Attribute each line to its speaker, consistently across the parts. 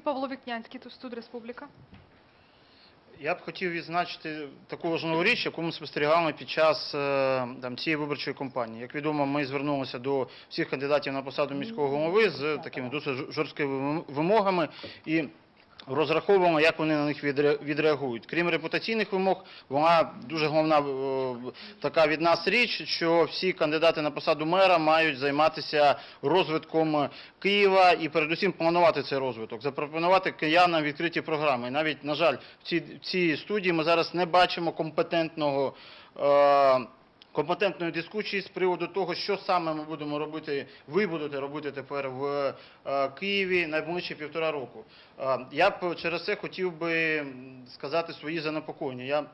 Speaker 1: Павло Вікнянський, тут студ Республіка.
Speaker 2: Я б хотів відзначити таку важливу річ, яку ми спостерігали під час е, там, цієї виборчої кампанії. Як відомо, ми звернулися до всіх кандидатів на посаду міського голови з такими досить жорсткими вимогами і розраховуємо, як вони на них відреагують. Крім репутаційних вимог, вона дуже головна е, така від нас річ, що всі кандидати на посаду мера мають займатися розвитком Києва і передусім планувати цей розвиток, запропонувати киянам відкриті програми. Навіть, на жаль, в цій, в цій студії ми зараз не бачимо компетентного. е, Компетентної дискусії з приводу того, що саме ми будемо робити, ви будете робити тепер в е, Києві найближчі півтора року. Е, Я б через це хотів би сказати свої занепокоєння. Я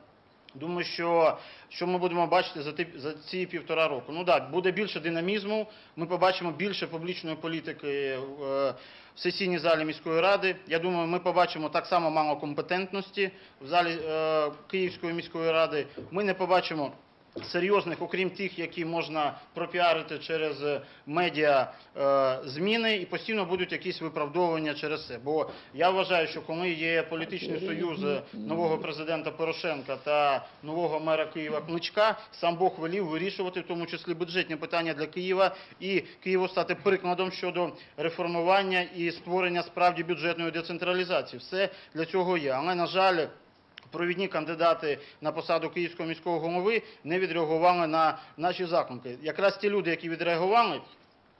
Speaker 2: Думаю, що, що ми будемо бачити за, ті, за ці півтора року. Ну так, буде більше динамізму, ми побачимо більше публічної політики е, в сесійній залі міської ради. Я думаю, ми побачимо так само мало компетентності в залі Київської міської ради. Ми не побачимо серйозних, окрім тих, які можна пропіарити через е, медіа е, зміни, і постійно будуть якісь виправдовування через це. Бо я вважаю, що коли є політичний союз е, нового президента Порошенка та нового мера Києва Кличка, сам Бог велів вирішувати, в тому числі бюджетні питання для Києва, і Києву стати прикладом щодо реформування і створення справді бюджетної децентралізації. Все для цього є. Але на жаль. Провідні кандидати на посаду київського міського голови не відреагували на наші заклики. Якраз ті люди, які відреагували,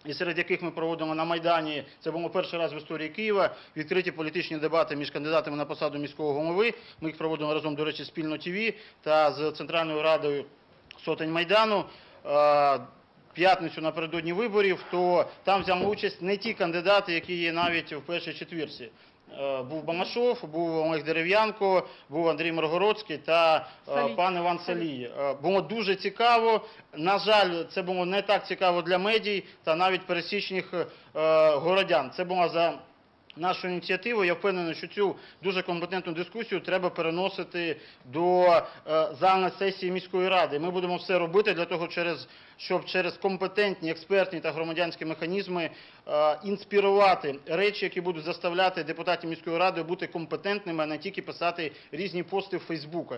Speaker 2: і серед яких ми проводимо на Майдані, це було перший раз в історії Києва, відкриті політичні дебати між кандидатами на посаду міського голови. Ми їх проводимо разом, до речі, спільно ТВ та з Центральною радою сотень Майдану. П'ятницю напередодні виборів, то там взяли участь не ті кандидати, які є навіть в першій четвірці. Е, Був Бамашов, був Олег Дерев'янко, був Андрій Маргородський та е,
Speaker 1: Салій.
Speaker 2: пан Іван Салій. Е, Було дуже цікаво. На жаль, це було не так цікаво для медій та навіть пересічних городян. Це була за нашу ініціативу. Я впевнений, що цю дуже компетентну дискусію треба переносити до е, залної сесії міської ради. Ми будемо все робити для того, щоб через компетентні, експертні та громадянські механізми е, інспірувати речі, які будуть заставляти депутатів міської ради бути компетентними, а не тільки писати різні пости в Фейсбуку.